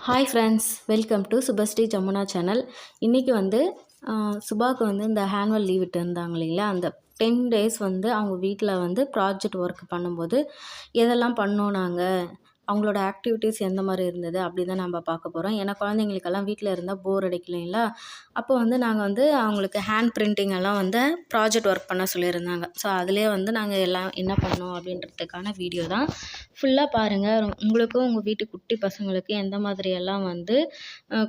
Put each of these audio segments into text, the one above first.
Hi friends welcome to Subashree Jamuna channel இன்றைக்கி வந்து சுபாக்கு வந்து இந்த ஹேண்ட்வல் லீவ் விட்டுருந்தாங்க இல்லைங்களா? அந்த டென் டேஸ் வந்து அவங்க வீட்டில் வந்து ப்ராஜெக்ட் ஒர்க் பண்ணும்போது எதெல்லாம் பண்ணோம் நாங்கள் அவங்களோட ஆக்டிவிட்டீஸ் எந்த மாதிரி இருந்தது அப்படி தான் நம்ம பார்க்க போகிறோம் ஏன்னா குழந்தைங்களுக்கெல்லாம் வீட்டில் இருந்தால் போர் அடிக்கலைங்களா? அப்போ வந்து நாங்கள் வந்து அவங்களுக்கு ஹேண்ட் பிரிண்டிங் எல்லாம் வந்து ப்ராஜெக்ட் ஒர்க் பண்ண சொல்லியிருந்தாங்க. ஸோ அதிலே வந்து நாங்கள் எல்லாம் என்ன பண்ணோம் அப்படின்றதுக்கான வீடியோ தான். ஃபுல்லாக பாருங்கள் உங்களுக்கும் உங்கள் வீட்டு குட்டி பசங்களுக்கு எந்த மாதிரியெல்லாம் வந்து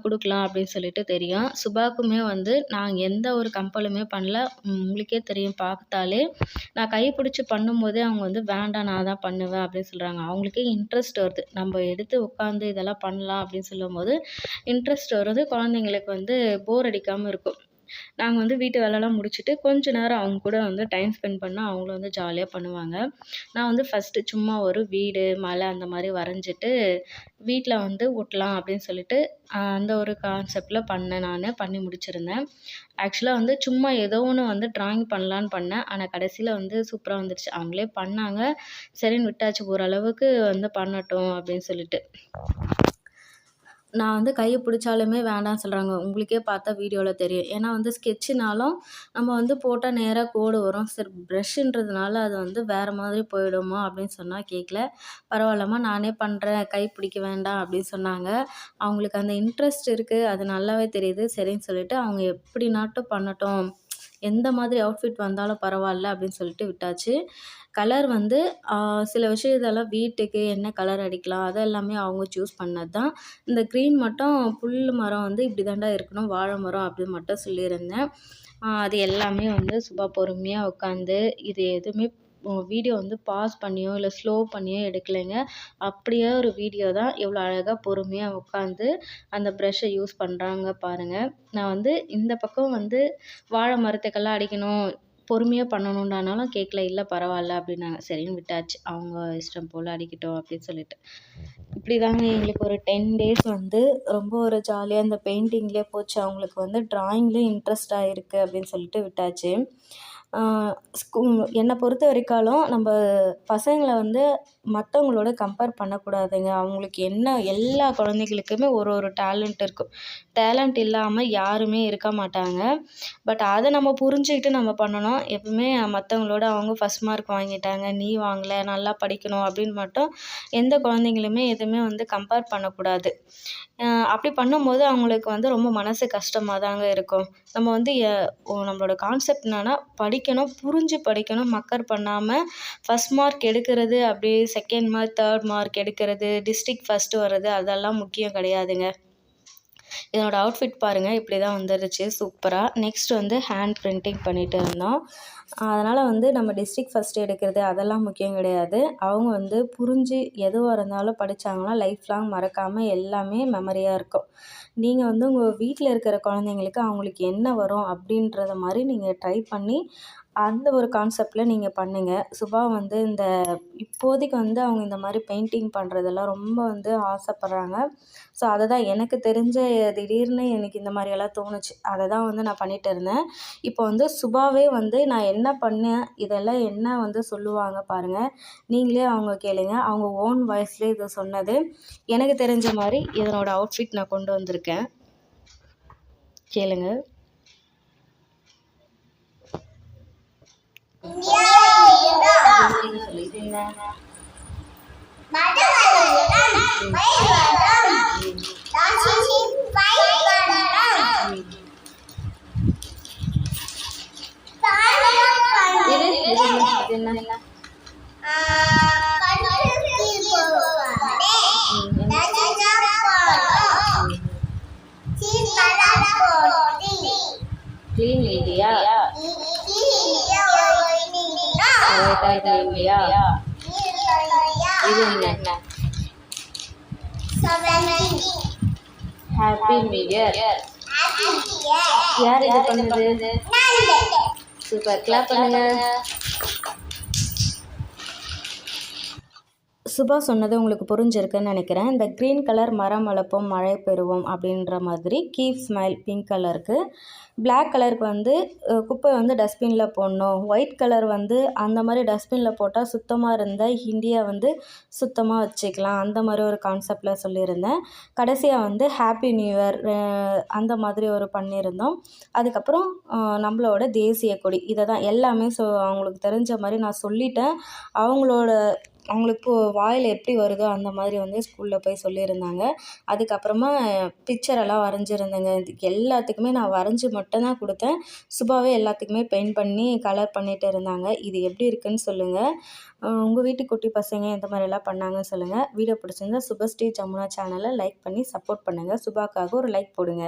கொடுக்கலாம் அப்படின்னு சொல்லிட்டு தெரியும். சுபாக்குமே வந்து நான் எந்த ஒரு கம்பலுமே பண்ணல. உங்களுக்கே தெரியும் பார்த்தாலே. நான் கைப்பிடிச்சி பண்ணும்போதே அவங்க வந்து வேண்டாம் நான் தான் பண்ணுவேன் அப்படின்னு சொல்கிறாங்க அவங்களுக்கே இன்ட்ரெஸ்ட் வருது நம்ம எடுத்து உட்காந்து இதெல்லாம் பண்ணலாம் அப்படின்னு சொல்லும்போது இன்ட்ரெஸ்ட் வருது. குழந்தைங்களுக்கு வந்து போர் அடிக்காமல் இருக்கும். நாங்கள் வந்து வீட்டு வேலைலாம் முடிச்சுட்டு கொஞ்ச நேரம் அவங்க கூட வந்து டைம் ஸ்பெண்ட் பண்ணால் அவங்களும் வந்து ஜாலியாக பண்ணுவாங்க. நான் வந்து ஃபஸ்ட்டு சும்மா ஒரு வீடு மலை அந்த மாதிரி வரைஞ்சிட்டு வீட்டில் வந்து ஒட்டலாம் அப்படின்னு சொல்லிட்டு அந்த ஒரு கான்செப்டில் பண்ணேன் நான் பண்ணி முடிச்சிருந்தேன். ஆக்சுவலாக வந்து சும்மா ஏதோ ஒன்று வந்து ட்ராயிங் பண்ணலான்னு பண்ணேன். ஆனால் கடைசியில் வந்து சூப்பராக வந்துடுச்சு அவங்களே பண்ணாங்க. சரின்னு விட்டாச்சு. ஓரளவுக்கு வந்து பண்ணட்டும் அப்படின்னு சொல்லிட்டு. நான் வந்து கையை பிடிச்சாலுமே வேண்டாம்னு சொல்கிறாங்க உங்களுக்கே பார்த்தா வீடியோவில் தெரியும். ஏன்னா வந்து ஸ்கெட்சுனாலும் நம்ம வந்து போட்டால் நேராக கோடு வரும். சரி ப்ரஷ்ன்றதுனால அது வந்து வேறு மாதிரி போயிடுமோ அப்படின்னு சொன்னால் கேட்கல பரவாயில்லம்மா நானே பண்ணுறேன் கை பிடிக்க வேண்டாம் அப்படின்னு சொன்னாங்க. அவங்களுக்கு அந்த இன்ட்ரெஸ்ட் இருக்குது அது நல்லாவே தெரியுது. சரின்னு சொல்லிட்டு அவங்க எப்படினாட்டும் பண்ணட்டும். எந்த மாதிரி அவுட்ஃபிட் வந்தாலும் பரவாயில்ல அப்படின்னு சொல்லிட்டு விட்டாச்சு. கலர் வந்து சில விஷயத்தெல்லாம் வீட்டுக்கு என்ன கலர் அடிக்கலாம் அது எல்லாமே அவங்க சூஸ் பண்ணது தான் இந்த க்ரீன் மட்டும் புல் மரம் வந்து இப்படி தாண்டா இருக்கணும் வாழை மரம் அப்படின்னு மட்டும் சொல்லியிருந்தேன். அது எல்லாமே வந்து சுபா பொறுமையாக உட்காந்து இது எதுவுமே வீடியோ வந்து பாஸ் பண்ணியோ இல்லை ஸ்லோ பண்ணியோ எடுக்கலைங்க. அப்படியே ஒரு வீடியோ தான் எவ்வளோ அழகாக பொறுமையாக உட்காந்து அந்த ப்ரெஷ்ஷை யூஸ் பண்ணுறாங்க பாருங்கள் நான் வந்து இந்த பக்கம் வந்து வாழை மரத்துக்கெல்லாம் அடிக்கணும் பொறுமையாக பண்ணணுண்டானாலும் கேட்கல இல்லை பரவாயில்ல அப்படின்னாங்க. சரின்னு விட்டாச்சு. அவங்க இஷ்டம் போல் அடிக்கட்டும் அப்படின்னு சொல்லிட்டு. இப்படி தாங்க எங்களுக்கு ஒரு டென் டேஸ் வந்து ரொம்ப ஒரு ஜாலியாக இந்த பெயிண்டிங்லேயே போச்சு. அவங்களுக்கு வந்து ட்ராயிங்லேயும் இன்ட்ரெஸ்ட் இருக்குது அப்படின்னு சொல்லிட்டு விட்டாச்சு. ஸ்கூ என்னை பொறுத்த வரைக்காலும் நம்ம பசங்களை வந்து மற்றவங்களோட கம்பேர் பண்ணக்கூடாதுங்க. அவங்களுக்கு என்ன எல்லா குழந்தைகளுக்குமே ஒரு ஒரு டேலண்ட் இருக்கும். டேலண்ட் இல்லாமல் யாருமே இருக்க மாட்டாங்க. பட் அதை நம்ம புரிஞ்சுக்கிட்டு நம்ம பண்ணணும். எப்பவுமே மற்றவங்களோட அவங்க ஃபஸ்ட் மார்க் வாங்கிட்டாங்க. நீ வாங்கலை நல்லா படிக்கணும் அப்படின்னு மட்டும் எந்த குழந்தைங்களுமே எதுவுமே வந்து கம்பேர் பண்ணக்கூடாது. அப்படி பண்ணும்போது அவங்களுக்கு வந்து ரொம்ப மனசு கஷ்டமாக தாங்க இருக்கும். நம்ம வந்து எ- நம்மளோட கான்செப்ட் என்னென்னா படிக்கணும் புரிஞ்சு படிக்கணும் மக்கர் பண்ணாமல் ஃபஸ்ட் மார்க் எடுக்கிறது அப்படியே செகண்ட் மார்க் தேர்ட் மார்க் எடுக்கிறது டிஸ்ட்ரிக்ட் ஃபஸ்ட்டு வர்றது அதெல்லாம் முக்கியம் கிடையாதுங்க. இதனோட அவுட்ஃபிட் பாருங்கள் இப்படி தான் வந்துருச்சு சூப்பராக நெக்ஸ்ட் வந்து ஹேண்ட் பிரிண்டிங் பண்ணிட்டு இருந்தோம். அதனால் வந்து நம்ம டிஸ்ட்ரிக்ட் ஃபஸ்ட்டு எடுக்கிறது அதெல்லாம் முக்கியம் கிடையாது. அவங்க வந்து புரிஞ்சு எதுவாக இருந்தாலும் படித்தாங்கன்னா லைஃப் லாங் மறக்காமல் எல்லாமே மெமரியாக இருக்கும். நீங்கள் வந்து உங்கள் வீட்டில் இருக்கிற குழந்தைங்களுக்கு அவங்களுக்கு என்ன வரும் அப்படின்றத மாதிரி நீங்கள் ட்ரை பண்ணி அந்த ஒரு கான்செப்டில் நீங்கள் பண்ணுங்கள் சுபா வந்து இந்த இப்போதைக்கு வந்து அவங்க இந்த மாதிரி பெயிண்டிங் பண்ணுறதெல்லாம் ரொம்ப வந்து ஆசைப்பட்றாங்க. ஸோ அதை தான் எனக்கு தெரிஞ்ச திடீர்னு எனக்கு இந்த மாதிரியெல்லாம் தோணுச்சு. அதை தான் வந்து நான் பண்ணிட்டு இருந்தேன். இப்போ வந்து சுபாவே வந்து நான் என்ன பண்ணேன்? இதெல்லாம் என்ன வந்து சொல்லுவாங்க பாருங்கள் நீங்களே அவங்க கேளுங்க. அவங்க ஓன் வாய்ஸ்லேயே இதை சொன்னது. எனக்கு தெரிஞ்ச மாதிரி இதனோட அவுட்ஃபிட் நான் கொண்டு வந்திருக்கேன். கேளுங்கள் இது இது என்ன இது என்ன இல்லையா இல்லையா இது என்ன? ஹாப்பி நியூ இயர் யார் இது பண்ணுது? சூப்பர். கிளாப் பண்ணுங்க. சுபா சொன்னது உங்களுக்கு புரிஞ்சிருக்குன்னு நினைக்கிறேன். இந்த க்ரீன் கலர் மரம் வளர்ப்போம் மழை பெறுவோம் அப்படின்ற மாதிரி கீப் ஸ்மைல் பிங்க் கலருக்கு பிளாக் கலருக்கு வந்து குப்பை வந்து டஸ்ட்பினில் போடணும். ஒயிட் கலர் வந்து அந்த மாதிரி டஸ்ட்பினில் போட்டால் சுத்தமாக இருந்தால் இந்தியா வந்து சுத்தமாக வச்சுக்கலாம். அந்த மாதிரி ஒரு கான்செப்டில் சொல்லியிருந்தேன். கடைசியாக வந்து ஹாப்பி நியூ இயர் அந்த மாதிரி ஒரு பண்ணியிருந்தோம். அதுக்கப்புறம் நம்மளோட தேசிய கொடி. இதை தான் எல்லாமே ஸோ அவங்களுக்கு தெரிஞ்ச மாதிரி நான் சொல்லிட்டேன். அவங்களோட அவங்களுக்கு வாயில் எப்படி வருதோ அந்த மாதிரி வந்து ஸ்கூலில் போய் சொல்லியிருந்தாங்க. அதுக்கப்புறமா பிக்சரெல்லாம் வரைஞ்சிருந்தேங்க. இதுக்கு எல்லாத்துக்குமே நான் வரைஞ்சி மட்டும்தான் கொடுத்தேன். சுபாவே எல்லாத்துக்குமே பெயிண்ட் பண்ணி கலர் பண்ணிகிட்டு இருந்தாங்க. இது எப்படி இருக்குன்னு சொல்லுங்கள் உங்கள் வீட்டு குட்டி பசங்க இந்த மாதிரிலாம் பண்ணாங்கன்னு சொல்லுங்கள் வீடியோ பிடிச்சிருந்தா சுபஸ்ரீ ஜமுனா சேனலை லைக் பண்ணி சப்போர்ட் பண்ணுங்கள் சுபாக்காக ஒரு லைக் போடுங்க.